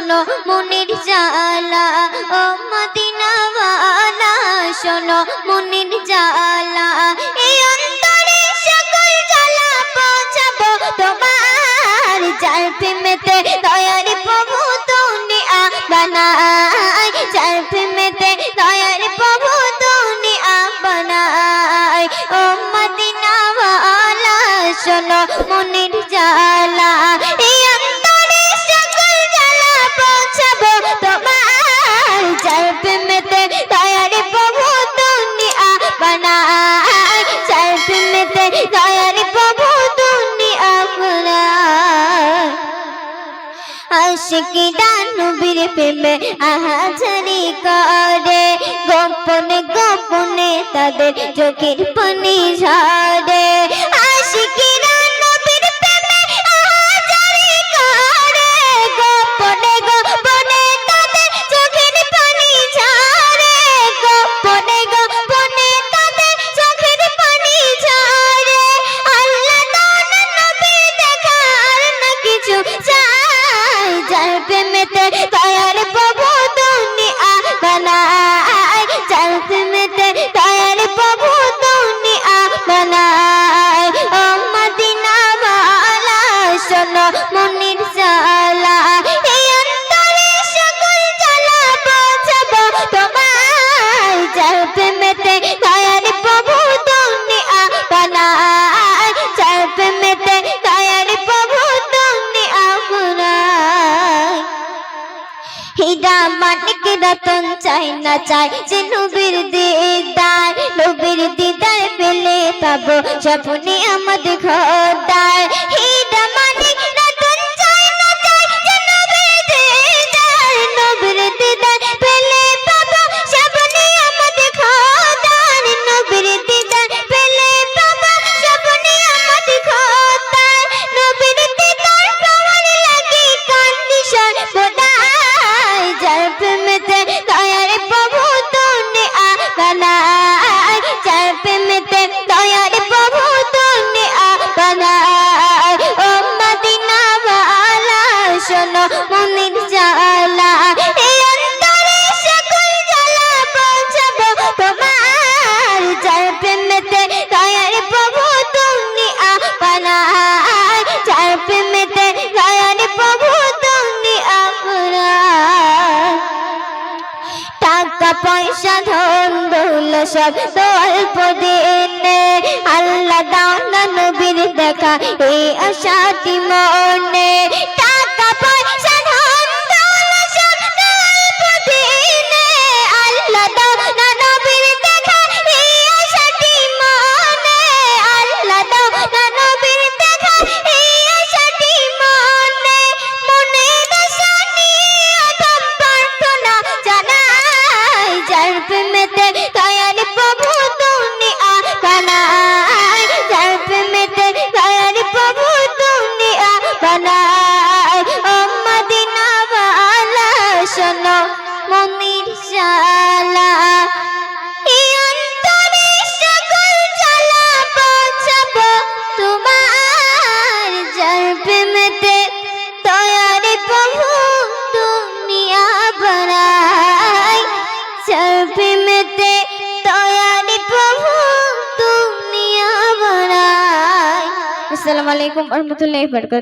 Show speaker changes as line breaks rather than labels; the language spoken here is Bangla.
শোনো মনির জালা ও মদিনাওয়ালা, শোনো মনির জালা এই অন্তরে সকল জ্বালা পৌঁছাবো তোমার যার প্রেমেতে দয়ার প্রভু দয়ার প্রভু ও মদিনাওয়ালা, শোনো মনির জালা আশিকিরা নবীর প্রেমে আহাজারি করে। গোপনে গোপনে তাদের চোখের পানি ঝরে। আশিকিরা নবীর প্রেমে আহাজারি করে। গোপনে গোপনে তাদের চাই যার প্রেমেতে দয়ার প্রভু দুনিয়া বানায় যার প্রেমেতে দয়ার প্রভু দুনিয়া বানায় ও মদিনা বালা শোনো মনির জালা হিদা মানিক রতন চাই না চাই যে নবীর দিদার নবীর দিদার পেলে পাবো স্বপ্নে আমাদের খোদার প্রেমেতে দয়ার প্রভু বানায় যার প্রেমেতে দয়ার প্রভু দুনিয়া বানায় ও মদিনা ওয়ালা শোনো টাকা পয়সা ধন দৌল সব তো অল্প দিনে আল্লাহ দাও নবীর দেখা, এই আশাটি মনে। असलकम वरहमल वर्क